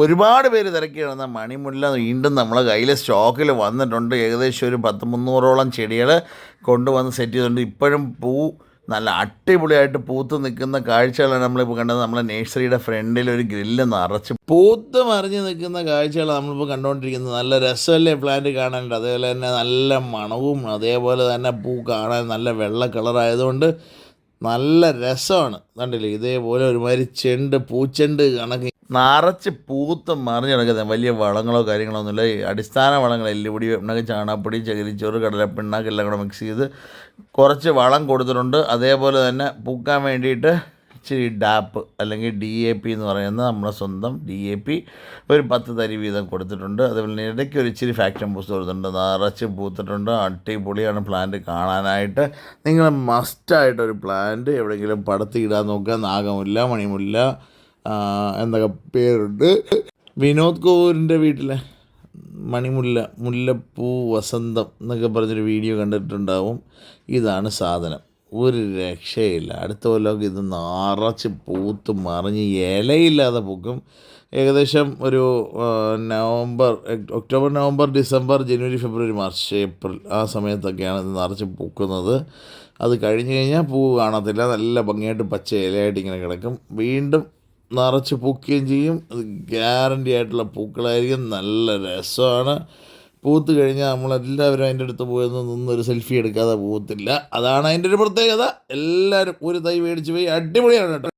ഒരുപാട് പേര് തിരക്കി കിടന്ന മണിമുല്ല വീണ്ടും നമ്മളെ കയ്യിൽ സ്റ്റോക്കിൽ വന്നിട്ടുണ്ട്. ഏകദേശം ഒരു പത്ത് മുന്നൂറോളം ചെടികൾ കൊണ്ടുവന്ന് സെറ്റ് ചെയ്തിട്ടുണ്ട്. ഇപ്പോഴും പൂ നല്ല അടിപൊളിയായിട്ട് പൂത്ത് നിൽക്കുന്ന കാഴ്ചകളാണ് നമ്മളിപ്പോൾ കണ്ടത്. നമ്മളെ നേഴ്സറിയുടെ ഫ്രണ്ടിൽ ഒരു ഗ്രില്ല് നിറച്ച് പൂത്ത് മറിഞ്ഞ് നിൽക്കുന്ന കാഴ്ചകളാണ് നമ്മളിപ്പോൾ കണ്ടുകൊണ്ടിരിക്കുന്നത്. നല്ല രസമല്ലേ പ്ലാന്റ് കാണാനുണ്ട് അതേപോലെ തന്നെ നല്ല മണവും അതേപോലെ തന്നെ പൂ കാണാൻ നല്ല വെള്ള കളറായതുകൊണ്ട് നല്ല രസമാണ്. കണ്ടില്ലേ? ഇതേപോലെ ഒരുമാതിരി ചെണ്ട് പൂച്ചെണ്ട് കണക്ക്. നിറച്ച് പൂത്ത് മറിഞ്ഞ് കിടക്കുന്നത് വലിയ വളങ്ങളോ കാര്യങ്ങളോ ഒന്നുമില്ല. ഈ അടിസ്ഥാന വളങ്ങൾ എല്ലുപൊടി പിണ്ണാക്ക് ചാണകപ്പൊടി ചകിരിച്ചോറ് കടലപ്പിണ്ണാക്ക് എല്ലാം കൂടെ മിക്സ് ചെയ്ത് കുറച്ച് വളം കൊടുത്തിട്ടുണ്ട്. അതേപോലെ തന്നെ പൂക്കാൻ വേണ്ടിയിട്ട് ഇച്ചിരി ഡാപ്പ് അല്ലെങ്കിൽ ഡി എ പി എന്ന് പറയുന്ന നമ്മുടെ സ്വന്തം ഡി എ പി ഒരു പത്ത് തരി വീതം കൊടുത്തിട്ടുണ്ട്. അതുപോലെ തന്നെ ഇടയ്ക്ക് ഒരു ഇച്ചിരി ഫാക്ടം ബൂസ്റ്റ് കൊടുത്തിട്ടുണ്ട്. നിറച്ച് പൂത്തിട്ടുണ്ട്. അടിപൊളിയാണ് പ്ലാന്റ് കാണാനായിട്ട്. നിങ്ങൾ മസ്റ്റായിട്ടൊരു പ്ലാന്റ് എവിടെയെങ്കിലും പടത്തിയിടാൻ നോക്കുക. നാഗമുല്ല മണിമുല്ല എന്നൊക്കെ പേരുണ്ട്. വിനോദ് കോവൂരിന്റെ വീട്ടിലെ മണിമുല്ല മുല്ലപ്പൂ വസന്തം എന്നൊക്കെ പറഞ്ഞൊരു വീഡിയോ കണ്ടിട്ടുണ്ടാവും. ഇതാണ് സാധനം. ഒരു രക്ഷയില്ല. അടുത്ത കൊല്ലം ഇത് നിറച്ച് പൂത്ത് മറിഞ്ഞ് ഇലയില്ലാതെ പൂക്കും. ഏകദേശം ഒരു നവംബർ ഒക്ടോബർ നവംബർ ഡിസംബർ ജനുവരി ഫെബ്രുവരി മാർച്ച് ഏപ്രിൽ ആ സമയത്തൊക്കെയാണ് ഇത് നിറച്ച് പൂക്കുന്നത്. അത് കഴിഞ്ഞ് കഴിഞ്ഞാൽ പൂ കാണത്തില്ല. നല്ല ഭംഗിയായിട്ട് പച്ച ഇലയായിട്ട് ഇങ്ങനെ കിടക്കും. വീണ്ടും നിറച്ച് പൂക്കുകയും ചെയ്യും. അത് ഗ്യാരണ്ടി ആയിട്ടുള്ള പൂക്കളായിരിക്കും. നല്ല രസമാണ്. പൂത്ത് കഴിഞ്ഞാൽ നമ്മളെല്ലാവരും അതിന്റെ അടുത്ത് പോയെന്ന് നിന്നൊരു സെൽഫി എടുക്കാതെ പോകത്തില്ല. അതാണ് അതിന്റെ ഒരു പ്രത്യേകത. എല്ലാവരും ഒരു തൈ മേടിച്ച് പോയി അടിപൊളിയാണ് കേട്ടോ.